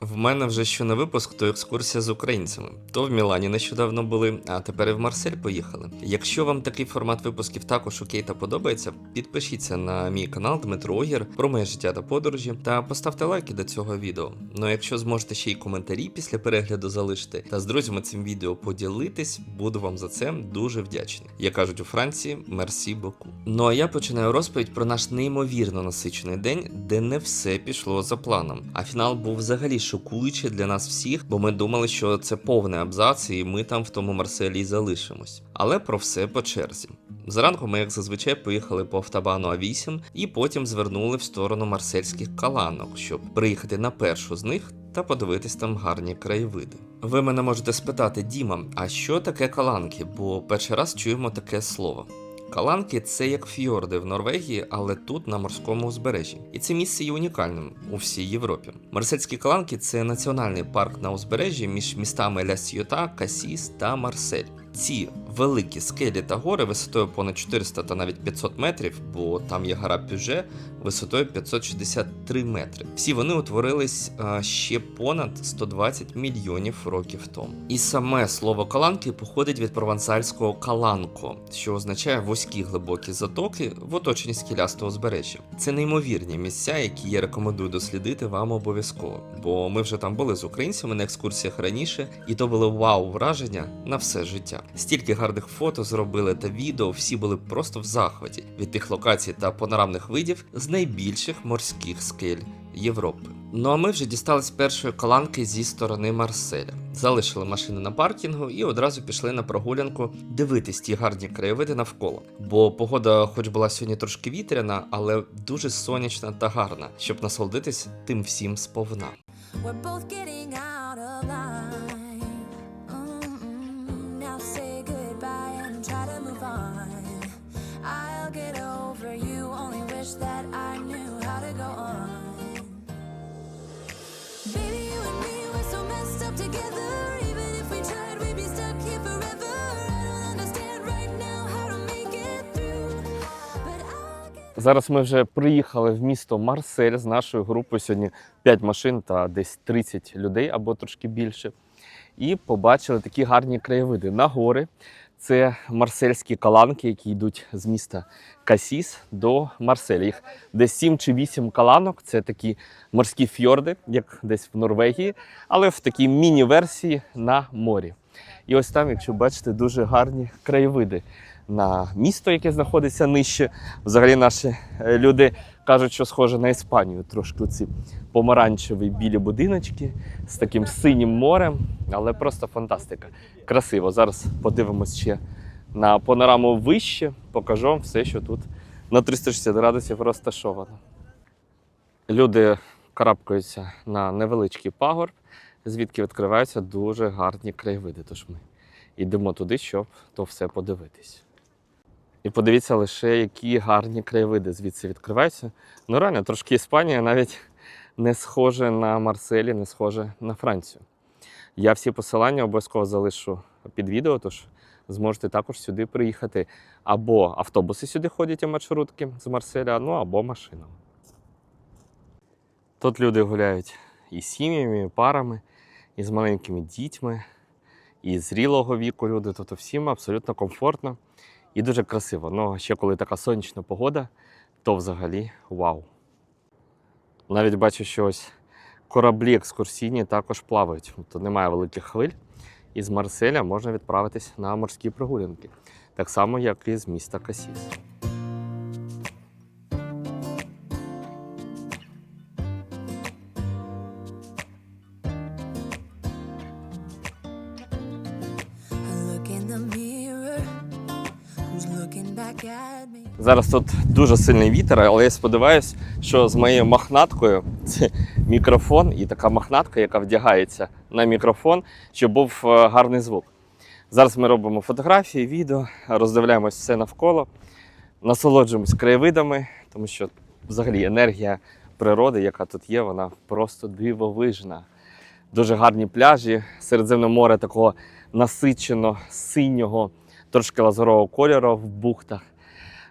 В мене вже що не випуск, то екскурсія з українцями. То в Мілані нещодавно були, а тепер і в Марсель поїхали. Якщо вам такий формат випусків також окей та подобається, підпишіться на мій канал Дмитро Огір про моє життя та подорожі та поставте лайки до цього відео. Ну а якщо зможете ще й коментарі після перегляду залишити та з друзями цим відео поділитись, буду вам за це дуже вдячний. Як кажуть у Франції, мерсі боку. Ну а я починаю розповідь про наш неймовірно насичений день, де не все пішло за планом. А фінал був взагалі шокуючий для нас всіх, бо ми думали, що це повний абзац, і ми там в тому Марселі й залишимось. Але про все по черзі. Зранку ми, як зазвичай, поїхали по автобану А8 і потім звернули в сторону марсельських каланок, щоб приїхати на першу з них та подивитись там гарні краєвиди. Ви мене можете спитати, Діма, а що таке каланки? Бо перший раз чуємо таке слово. Каланки це як фьорди в Норвегії, але тут на морському узбережжі. І це місце є унікальним у всій Європі. Марсельські каланки це національний парк на узбережжі між містами Ля Сьота, Касіс та Марсель. Ці великі скелі та гори висотою понад 400 та навіть 500 метрів, бо там є гора Пюже висотою 563 метри. Всі вони утворились а, ще понад 120 мільйонів років тому. І саме слово каланки походить від провансальського каланко, що означає вузькі глибокі затоки в оточенні скелястого узбережжя. Це неймовірні місця, які я рекомендую дослідити вам обов'язково. Бо ми вже там були з українцями на екскурсіях раніше, і то були вау враження на все життя. Стільки гарних фото зробили та відео, всі були просто в захваті від тих локацій та панорамних видів з найбільших морських скель Європи. Ну а ми вже дістались першої каланки зі сторони Марселя. Залишили машини на паркінгу і одразу пішли на прогулянку дивитись ті гарні краєвиди навколо. Бо погода, хоч була сьогодні трошки вітряна, але дуже сонячна та гарна, щоб насолодитись тим всім сповна. We're both out of line. Wish that I knew how to go on. Baby, you and me, we're so messed up together. Even if we tried, we'd be stuck here forever. I don't understand right now how to make it through. But I'll get Зараз ми вже приїхали в місто Марсель з нашою групою. Сьогодні 5 машин та десь 30 людей або трошки більше. І побачили такі гарні краєвиди. На гори це марсельські каланки, які йдуть з міста Касіс до Марселя. Їх десь 7 чи 8 каланок. Це такі морські фьорди, як десь в Норвегії, але в такій міні-версії на морі. І ось там, якщо бачите, дуже гарні краєвиди на місто, яке знаходиться нижче. Взагалі наші е, люди кажуть, що схоже на Іспанію. Трошки ці помаранчеві білі будиночки з таким синім морем, але просто фантастика. Красиво. Зараз подивимось ще на панораму вище, покажу вам все, що тут на 360 градусів розташовано. Люди карабкаються на невеличкий пагорб, звідки відкриваються дуже гарні краєвиди. Тож ми йдемо туди, щоб то все подивитись. І подивіться лише, які гарні краєвиди звідси відкриваються. Ну реально, трошки Іспанія навіть не схоже на Марселі, не схоже на Францію. Я всі посилання обов'язково залишу під відео, тож зможете також сюди приїхати. Або автобуси сюди ходять і маршрутки з Марселя, ну або машинами. Тут люди гуляють і сім'ями, і парами, і з маленькими дітьми, і зрілого віку люди. Тобто всім абсолютно комфортно і дуже красиво. Ну, ще коли така сонячна погода, то взагалі вау. Навіть бачу, що ось кораблі екскурсійні також плавають. Тобто немає великих хвиль. І з Марселя можна відправитись на морські прогулянки. Так само, як і з міста Касіс. Зараз тут дуже сильний вітер, але я сподіваюся, що з моєю махнаткою це мікрофон і така махнатка, яка вдягається на мікрофон, щоб був е, гарний звук. Зараз ми робимо фотографії, відео, роздивляємось все навколо, насолоджуємось краєвидами, тому що взагалі енергія природи, яка тут є, вона просто дивовижна. Дуже гарні пляжі, Середземне море такого насичено синього, трошки лазурового кольору в бухтах.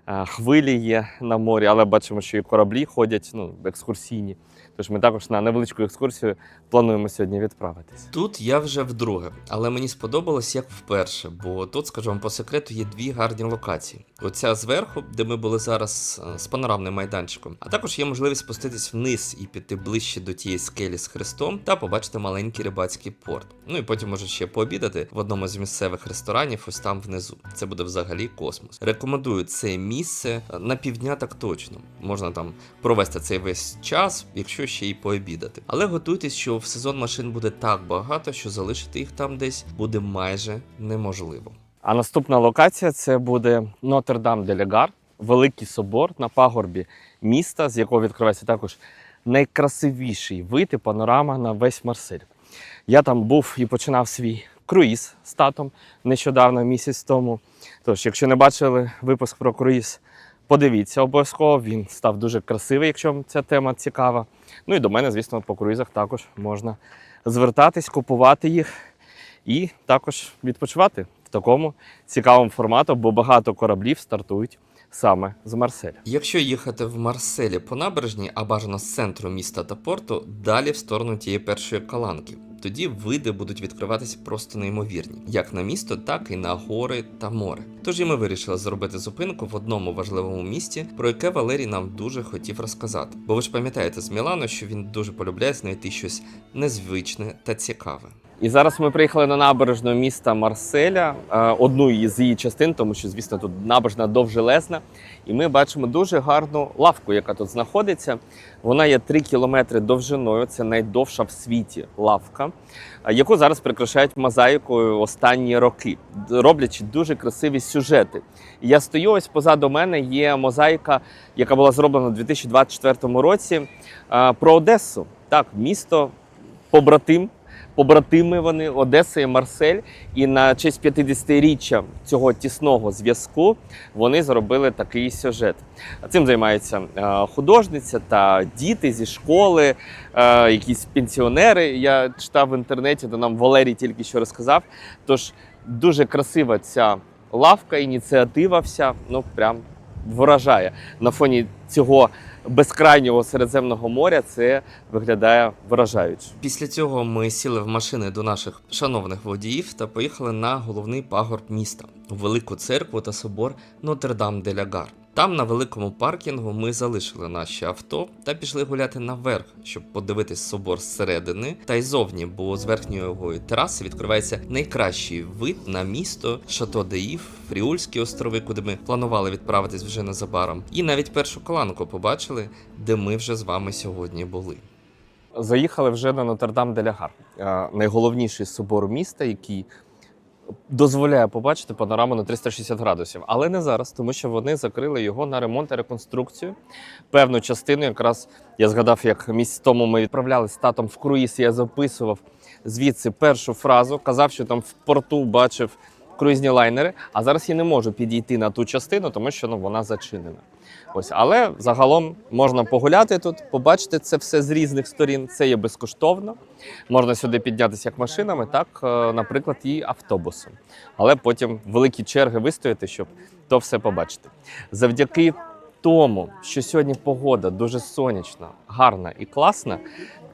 Е, Хвилі є на морі, але бачимо, що і кораблі ходять, ну, екскурсійні. Тож ми також на невеличку екскурсію плануємо сьогодні відправитись. Тут я вже вдруге, але мені сподобалось як вперше, бо тут, скажу вам по секрету, є дві гарні локації. Оця зверху, де ми були зараз е, з панорамним майданчиком, а також є можливість спуститись вниз і піти ближче до тієї скелі з хрестом та побачити маленький рибацький порт. Ну і потім може ще пообідати в одному з місцевих ресторанів, ось там внизу. Це буде взагалі космос. Рекомендую це місце е, на півдня так точно. Можна там провести цей весь час, якщо ще й пообідати. Але готуйтесь, що в сезон машин буде так багато, що залишити їх там десь буде майже неможливо. А наступна локація це буде Нотр-Дам-де-Легар, великий собор на пагорбі міста, з якого відкривається також найкрасивіший вид і панорама на весь Марсель. Я там був і починав свій круїз з татом нещодавно, місяць тому. Тож, якщо не бачили випуск про круїз, подивіться обов'язково. Він став дуже красивий, якщо вам ця тема цікава. Ну і до мене, звісно, по круїзах також можна звертатись, купувати їх і також відпочивати в такому цікавому формату, бо багато кораблів стартують саме з Марселя. Якщо їхати в Марселі по набережній, а бажано з центру міста та порту, далі в сторону тієї першої каланки. Тоді види будуть відкриватися просто неймовірні, як на місто, так і на гори та море. Тож і ми вирішили зробити зупинку в одному важливому місті, про яке Валерій нам дуже хотів розказати. Бо ви ж пам'ятаєте з Мілану, що він дуже полюбляє знайти щось незвичне та цікаве. І зараз ми приїхали на набережну міста Марселя, е, одну із її частин, тому що, звісно, тут набережна довжелезна. І ми бачимо дуже гарну лавку, яка тут знаходиться. Вона є 3 кілометри довжиною. Це найдовша в світі лавка, е, яку зараз прикрашають мозаїкою останні роки, роблячи дуже красиві сюжети. І я стою ось позаду мене. Є мозаїка, яка була зроблена у 2024 році е, про Одесу. Так, місто побратим побратими вони Одеса і Марсель. І на честь 50-річчя цього тісного зв'язку вони зробили такий сюжет. Цим займаються е, художниця та діти зі школи, е, якісь пенсіонери. Я читав в інтернеті, де нам Валерій тільки що розказав. Тож дуже красива ця лавка, ініціатива вся. Ну прям вражає на фоні цього безкрайнього середземного моря. Це виглядає вражаюче. Після цього ми сіли в машини до наших шановних водіїв та поїхали на головний пагорб міста у велику церкву та собор Нотр-Дам-де-Лягар. Там на великому паркінгу ми залишили наші авто та пішли гуляти наверх, щоб подивитись собор зсередини та й зовні, бо з верхньої його тераси відкривається найкращий вид на місто Шато Деїв, Фріульські острови, куди ми планували відправитись вже незабаром. І навіть першу коланку побачили, де ми вже з вами сьогодні були. Заїхали вже на Нотр-Дам-де-Лягар, е, найголовніший собор міста, який дозволяє побачити панораму на 360 градусів. Але не зараз, тому що вони закрили його на ремонт і реконструкцію. Певну частину, якраз я згадав, як місяць тому ми відправляли з татом в круїз, я записував звідси першу фразу, казав, що там в порту бачив круїзні лайнери, а зараз я не можу підійти на ту частину, тому що ну, вона зачинена. Ось, але загалом можна погуляти тут, побачити це все з різних сторін. Це є безкоштовно. Можна сюди піднятися як машинами, так, е, наприклад, і автобусом. Але потім великі черги вистояти, щоб то все побачити. Завдяки тому, що сьогодні погода дуже сонячна, гарна і класна,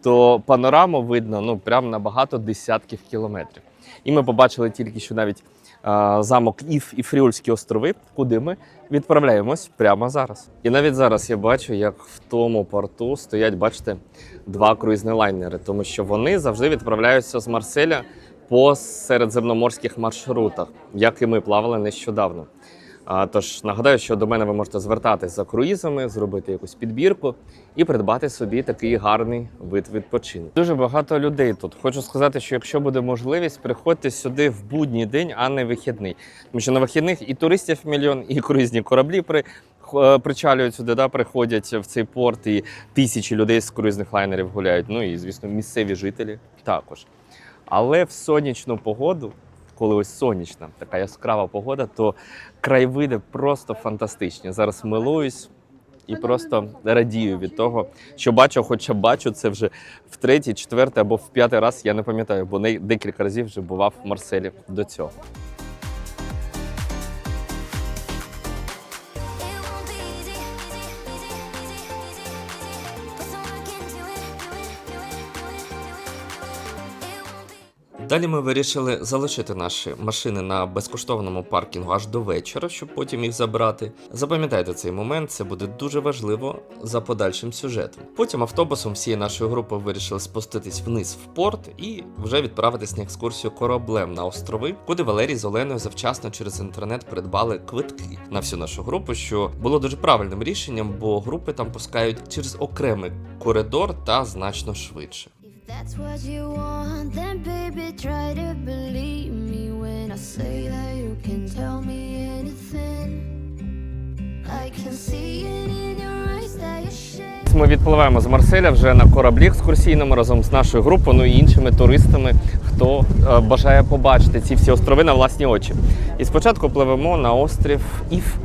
то панораму видно ну прям на багато десятків кілометрів. І ми побачили тільки що навіть замок Іф і Фріольські острови, куди ми відправляємось прямо зараз. І навіть зараз я бачу, як в тому порту стоять, бачите, два круїзні лайнери, тому що вони завжди відправляються з Марселя по середземноморських маршрутах, як і ми плавали нещодавно. Тож нагадаю, що до мене ви можете звертатись за круїзами, зробити якусь підбірку і придбати собі такий гарний вид відпочинку. Дуже багато людей тут. Хочу сказати, що якщо буде можливість, приходьте сюди в будній день, а не вихідний. Тому що на вихідних і туристів мільйон, і круїзні кораблі при. е, Причалюють сюди, да, приходять в цей порт, і тисячі людей з круїзних лайнерів гуляють. Ну і звісно, місцеві жителі також. Але в сонячну погоду, коли ось сонячна, така яскрава погода, то краєвиди просто фантастичні. Зараз милуюсь і просто радію від того, що бачу, хоча бачу це вже в третій, четвертий або в п'ятий раз, я не пам'ятаю, бо не декілька разів вже бував в Марселі до цього. Далі ми вирішили залишити наші машини на безкоштовному паркінгу аж до вечора, щоб потім їх забрати. Запам'ятайте цей момент, це буде дуже важливо за подальшим сюжетом. Потім автобусом всієї нашої групи вирішили спуститись вниз в порт і вже відправитись на екскурсію кораблем на острови, куди Валерій з Оленою завчасно через інтернет придбали квитки на всю нашу групу, що було дуже правильним рішенням, бо групи там пускають через окремий коридор та значно швидше. That's what you want, then baby, try to believe me when I say that you can tell me anything. I can see it in your eyes that you share. Ми відпливаємо з Марселя вже на кораблі екскурсійному разом з нашою групою, ну і іншими туристами, хто е, бажає побачити ці всі острови на власні очі. І спочатку пливемо на острів Іф,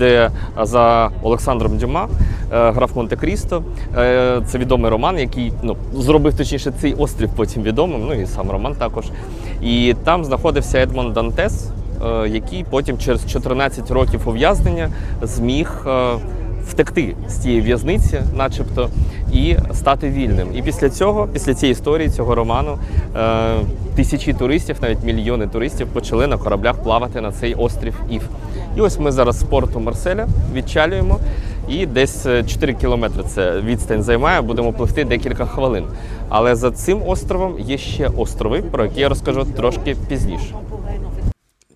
де е, за Олександром Дюма, е, граф Монте-Крісто. Е, Це відомий роман, який ну, зробив точніше цей острів потім відомим, ну і сам роман також. І там знаходився Едмон Дантес, який потім через 14 років ув'язнення зміг. Е, втекти з цієї в'язниці, начебто, і стати вільним. І після цього, після цієї історії, цього роману, е, тисячі туристів, навіть мільйони туристів, почали на кораблях плавати на цей острів Іф. І ось ми зараз з порту Марселя відчалюємо. І десь е, 4 кілометри це відстань займає, будемо пливти декілька хвилин. Але за цим островом є ще острови, про які я розкажу трошки пізніше.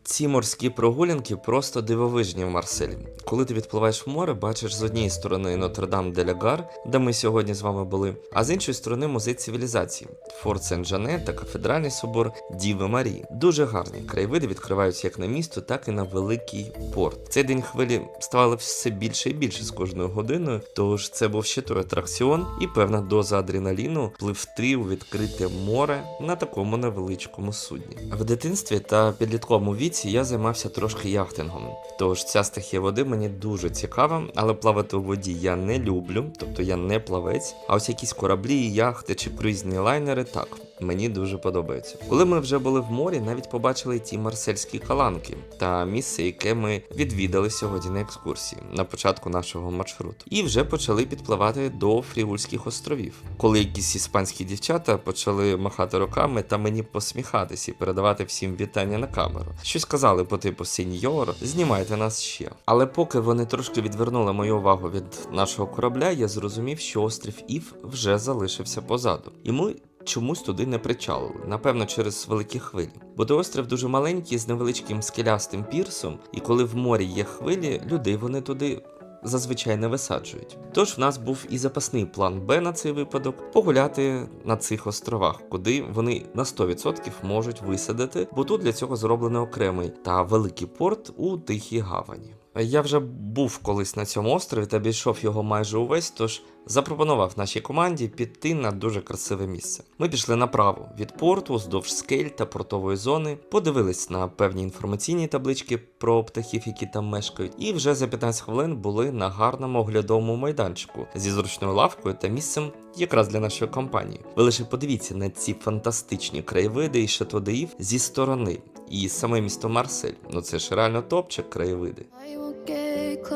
Ці морські прогулянки просто дивовижні в Марселі. Коли ти відпливаєш в море, бачиш з однієї сторони Нотр-Дам де Лягар, де ми сьогодні з вами були, а з іншої сторони музей цивілізації Форт Сен-Джане та кафедральний собор Діви Марії. Дуже гарні краєвиди відкриваються як на місто, так і на великий порт. Цей день хвилі ставали все більше і більше з кожною годиною, тож це був ще той атракціон і певна доза адреналіну пливти у відкрите море на такому невеличкому судні. В дитинстві та підлітковому віці я займався трошки яхтингом. Тож ця стихія води мені дуже цікава, але плавати у воді я не люблю, тобто я не плавець. А ось якісь кораблі, яхти чи круїзні лайнери так. Мені дуже подобається. Коли ми вже були в морі, навіть побачили ті марсельські каланки та місце, яке ми відвідали сьогодні на екскурсії на початку нашого маршруту. І вже почали підпливати до Фріульських островів, коли якісь іспанські дівчата почали махати руками та мені посміхатись і передавати всім вітання на камеру. Щось казали по типу сеньор, знімайте нас ще. Але поки вони трошки відвернули мою увагу від нашого корабля, я зрозумів, що острів Іф вже залишився позаду. І ми чомусь туди не причалили, напевно, через великі хвилі. Бо той дуже маленький з невеличким скелястим пірсом, і коли в морі є хвилі, людей вони туди. Зазвичай не висаджують. Тож в нас був і запасний план Б на цей випадок погуляти на цих островах, куди вони на 100% можуть висадити, бо тут для цього зроблений окремий та великий порт у Тихій Гавані. Я вже був колись на цьому острові та обійшов його майже увесь, тож запропонував нашій команді піти на дуже красиве місце. Ми пішли направо від порту, вздовж скель та портової зони, подивились на певні інформаційні таблички про птахів, які там мешкають, і вже за 15 хвилин були на гарному оглядовому майданчику зі зручною лавкою та місцем якраз для нашої компанії. Ви лише подивіться на ці фантастичні краєвиди і шатодеїв зі сторони. І саме місто Марсель, ну це ж реально топчик краєвиди.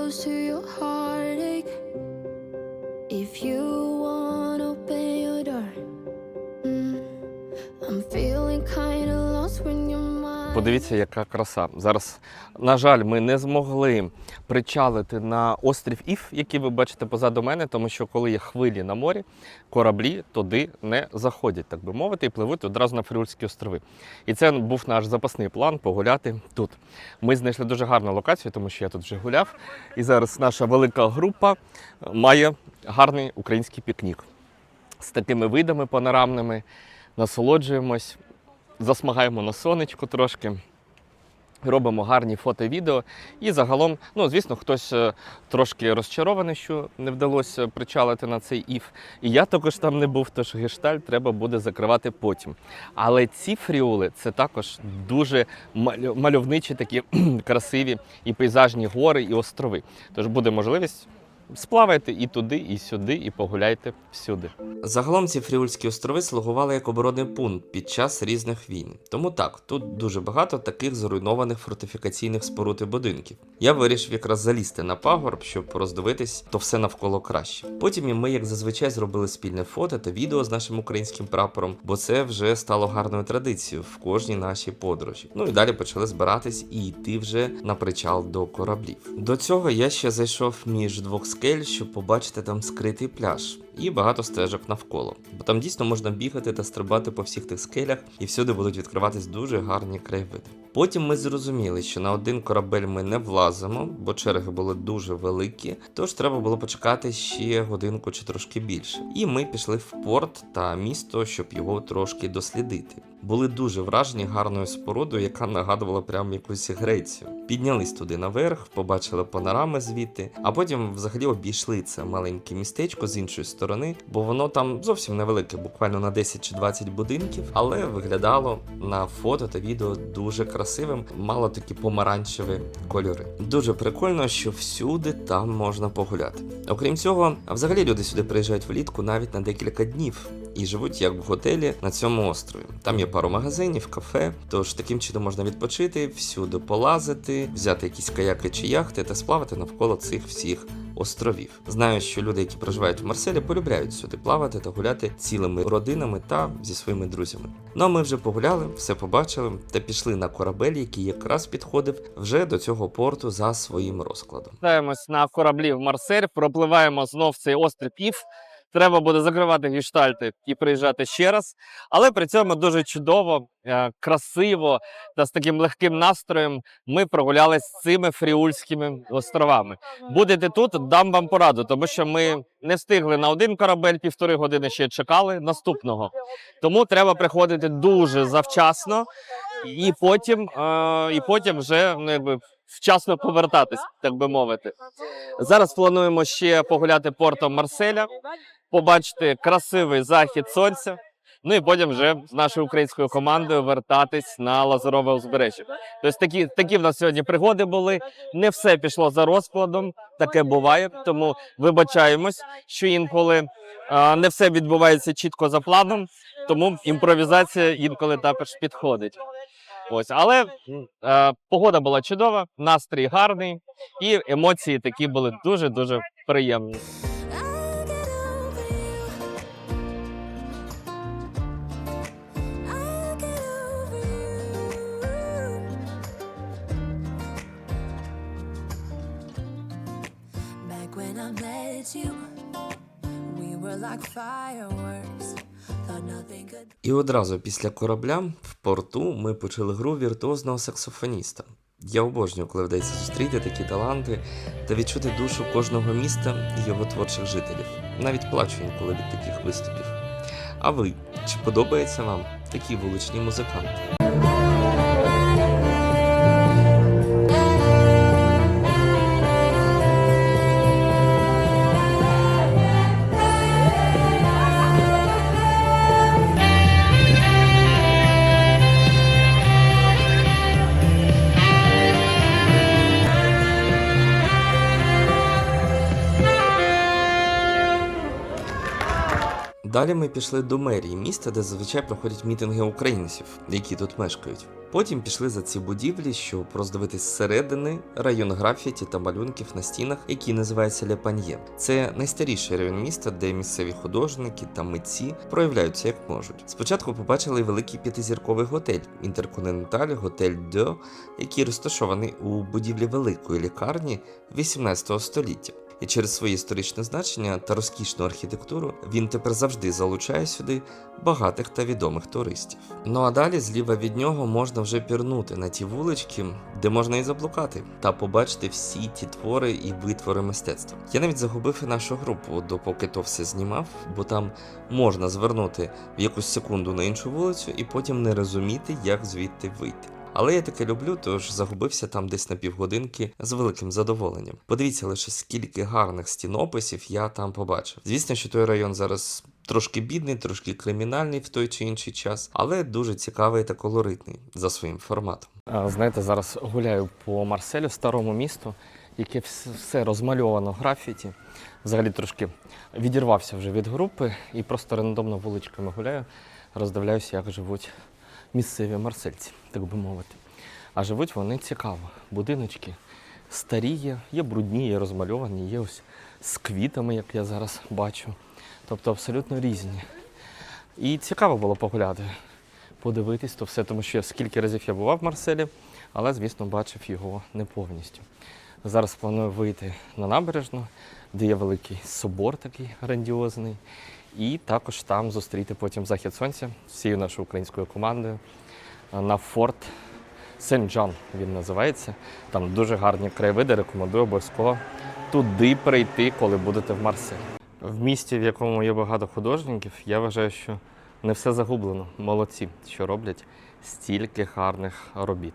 close to Подивіться, яка краса. Зараз, на жаль, ми не змогли причалити на острів Іф, який ви бачите позаду мене, тому що коли є хвилі на морі, кораблі туди не заходять, так би мовити, і пливуть одразу на Фріульські острови. І це був наш запасний план погуляти тут. Ми знайшли дуже гарну локацію, тому що я тут вже гуляв. І зараз наша велика група має гарний український пікнік з такими видами панорамними. Насолоджуємось, засмагаємо на сонечку трошки. Робимо гарні фото, відео. І загалом, ну звісно, хтось е, трошки розчарований, що не вдалося причалити на цей іф. І я також там не був, тож гештальт треба буде закривати потім. Але ці фріоли це також дуже мальовничі, такі красиві і пейзажні гори, і острови. Тож буде можливість. Сплавайте і туди, і сюди, і погуляйте всюди. Загалом ці Фріульські острови слугували як оборонний пункт під час різних війн. Тому так, тут дуже багато таких зруйнованих фортифікаційних споруд і будинків. Я вирішив якраз залізти на пагорб, щоб роздивитись то все навколо краще. Потім і ми, як зазвичай, зробили спільне фото та відео з нашим українським прапором, бо це вже стало гарною традицією в кожній нашій подорожі. Ну і далі почали збиратись і йти вже на причал до кораблів. До цього я ще зайшов між двох скель, щоб побачити там скритий пляж і багато стежок навколо. Бо там дійсно можна бігати та стрибати по всіх тих скелях, і всюди будуть відкриватись дуже гарні краєвиди. Потім ми зрозуміли, що на один корабель ми не влазимо, бо черги були дуже великі, тож треба було почекати ще годинку чи трошки більше. І ми пішли в порт та місто, щоб його трошки дослідити. Були дуже вражені гарною спорудою, яка нагадувала прямо якусь Грецію. Піднялись туди наверх, побачили панорами звідти, а потім взагалі обійшли це маленьке містечко з іншої сторони, бо воно там зовсім невелике, буквально на 10 чи 20 будинків, але виглядало на фото та відео дуже красивим, мало такі помаранчеві кольори. Дуже прикольно, що всюди там можна погуляти. Окрім цього, взагалі люди сюди приїжджають влітку навіть на декілька днів і живуть як в готелі на цьому острові. Там є пару магазинів, кафе, тож таким чином можна відпочити, всюди полазити, взяти якісь каяки чи яхти та сплавати навколо цих всіх островів. Знаю, що люди, які проживають в Марселі, полюбляють сюди плавати та гуляти цілими родинами та зі своїми друзями. Ну а ми вже погуляли, все побачили та пішли на корабель, який якраз підходив вже до цього порту за своїм розкладом. Повертаємось на кораблі в Марсель, пропливаємо знов цей острів Пів. Треба буде закривати гіштальти і приїжджати ще раз. Але при цьому дуже чудово, е, красиво та з таким легким настроєм ми прогулялись цими фріульськими островами. Будете тут, дам вам пораду, тому що ми не встигли на один корабель, півтори години ще чекали наступного. Тому треба приходити дуже завчасно і потім, е, і потім вже ну, якби, вчасно повертатись, так би мовити. Зараз плануємо ще погуляти портом Марселя, побачити красивий захід сонця. Ну і потім вже з нашою українською командою вертатись на Лазурове узбережжя. Тобто такі, такі в нас сьогодні пригоди були. Не все пішло за розкладом, таке буває. Тому вибачаємось, що інколи а, не все відбувається чітко за планом, тому імпровізація інколи також підходить. Ось, але е, погода була чудова, настрій гарний, і емоції такі були дуже дуже приємні. І одразу після корабля в порту ми почали гру віртуозного саксофоніста. Я обожнюю, коли вдається зустріти такі таланти та відчути душу кожного міста і його творчих жителів. Навіть плачу інколи від таких виступів. А ви, чи подобається вам такі вуличні музиканти? Далі ми пішли до мерії міста, де зазвичай проходять мітинги українців, які тут мешкають. Потім пішли за ці будівлі, щоб роздивитись зсередини район графіті та малюнків на стінах, який називається Лепаньє. Це найстаріший район міста, де місцеві художники та митці проявляються як можуть. Спочатку побачили великий п'ятизірковий готель Інтерконтиненталь Готель Дьо, який розташований у будівлі великої лікарні 18 століття. І через своє історичне значення та розкішну архітектуру він тепер завжди залучає сюди багатих та відомих туристів. Ну а далі зліва від нього можна вже пірнути на ті вулички, де можна і заблукати, та побачити всі ті твори і витвори мистецтва. Я навіть загубив і нашу групу, допоки то все знімав, бо там можна звернути в якусь секунду на іншу вулицю і потім не розуміти, як звідти вийти. Але я таке люблю, тож загубився там десь на півгодинки з великим задоволенням. Подивіться лише скільки гарних стінописів я там побачив. Звісно, що той район зараз трошки бідний, трошки кримінальний в той чи інший час, але дуже цікавий та колоритний за своїм форматом. Знаєте, зараз гуляю по Марселю, старому місту, яке все розмальовано графіті. Взагалі трошки відірвався вже від групи і просто рандомно вуличками гуляю, роздивляюся, як живуть місцеві марсельці, так би мовити. А живуть вони цікаво. Будиночки старі є, є брудні, є розмальовані, є ось з квітами, як я зараз бачу. Тобто абсолютно різні. І цікаво було погуляти, подивитись то все, тому що скільки разів я бував в Марселі, але, звісно, бачив його не повністю. Зараз планую вийти на набережну, де є великий собор такий грандіозний, і також там зустріти потім захід сонця з всією нашою українською командою на форт Сен-Джан він називається. Там дуже гарні краєвиди, рекомендую обов'язково туди прийти, коли будете в Марселі. В місті, в якому є багато художників, я вважаю, що не все загублено. Молодці, що роблять стільки гарних робіт.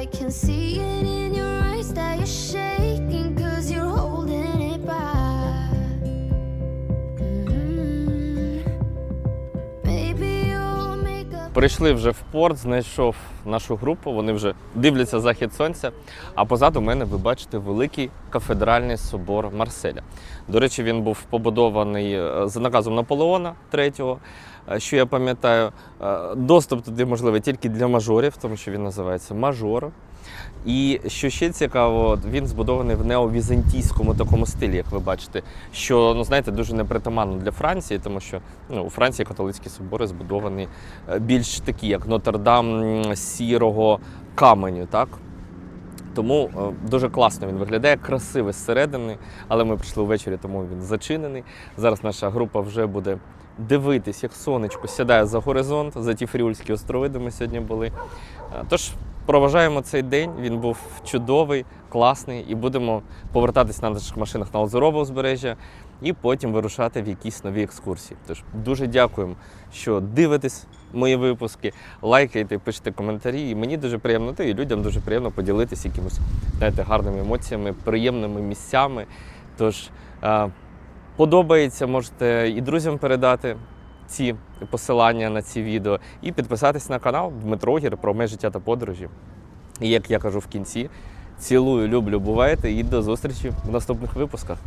I can see it in your eyes that you're shaking Прийшли вже в порт, знайшов нашу групу. Вони вже дивляться захід сонця. А позаду мене ви бачите великий кафедральний собор Марселя. До речі, він був побудований е, за наказом Наполеона III. Е, Що я пам'ятаю, е, доступ туди можливий тільки для мажорів, тому що він називається мажор. І що ще цікаво, він збудований в неовізантійському такому стилі, як ви бачите, що ну знаєте, дуже непритаманно для Франції, тому що ну, у Франції католицькі собори збудовані е, більш такі, як Нотр-Дам сірого каменю, так? Тому е, дуже класно він виглядає, красивий зсередини, але ми прийшли ввечері, тому він зачинений. Зараз наша група вже буде дивитись, як сонечко сідає за горизонт, за ті Фріульські острови, де ми сьогодні були. Е, Тож проважаємо цей день. Він був чудовий, класний, і будемо повертатись на наших машинах на Лазурове узбережжя і потім вирушати в якісь нові екскурсії. Тож дуже дякуємо, що дивитесь мої випуски, лайкайте, пишете коментарі. І мені дуже приємно, та і людям дуже приємно поділитися якимось знаєте, гарними емоціями, приємними місцями. Тож е, подобається, можете і друзям передати ці посилання на ці відео, і підписатись на канал Дмитро Гір про ми життя та подорожі. І як я кажу в кінці, цілую, люблю, бувайте і до зустрічі в наступних випусках.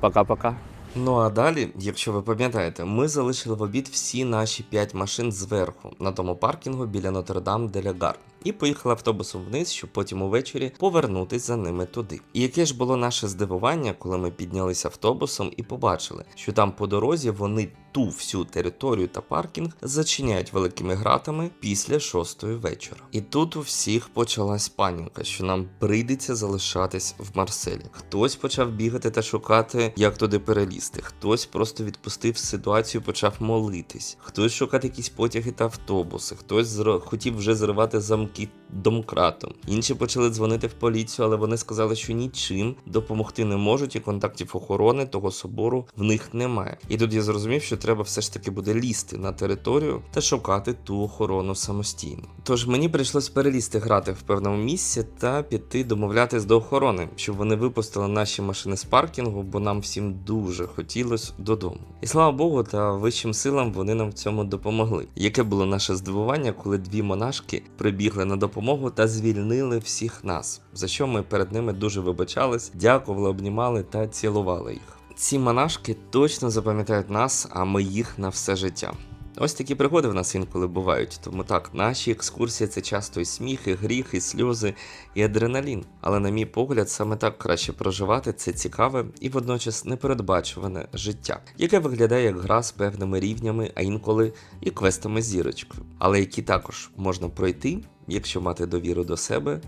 Пока-пока. Ну а далі, якщо ви пам'ятаєте, ми залишили в обід всі наші 5 машин зверху на тому паркінгу біля Нотр-Дам де Лягар. І поїхали автобусом вниз, щоб потім увечері повернутись за ними туди. І яке ж було наше здивування, коли ми піднялися автобусом і побачили, що там по дорозі вони ту всю територію та паркінг зачиняють великими гратами після шостої вечора. І тут у всіх почалась паніка, що нам прийдеться залишатись в Марселі. Хтось почав бігати та шукати, як туди перелізти. Хтось просто відпустив ситуацію, почав молитись. Хтось шукати якісь потяги та автобуси. Хтось зро... хотів вже зривати замки que домкратом. Інші почали дзвонити в поліцію, але вони сказали, що нічим допомогти не можуть, і контактів охорони того собору в них немає. І тут я зрозумів, що треба все ж таки буде лізти на територію та шукати ту охорону самостійно. Тож мені прийшлось перелізти грати в певному місці та піти домовлятись до охорони, щоб вони випустили наші машини з паркінгу, бо нам всім дуже хотілося додому. І слава Богу, та вищим силам вони нам в цьому допомогли. Яке було наше здивування, коли дві монашки прибігли на допомогу та звільнили всіх нас, за що ми перед ними дуже вибачались, дякували, обнімали та цілували їх. Ці монашки точно запам'ятають нас, а ми їх на все життя. Ось такі пригоди в нас інколи бувають. Тому так, наші екскурсії це часто і сміх, і гріх, і сльози, і адреналін. Але, на мій погляд, саме так краще проживати це цікаве і водночас непередбачуване життя, яке виглядає як гра з певними рівнями, а інколи і квестами зірочкою, але які також можна пройти, якщо мати довіру до себе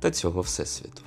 та цього всесвіту.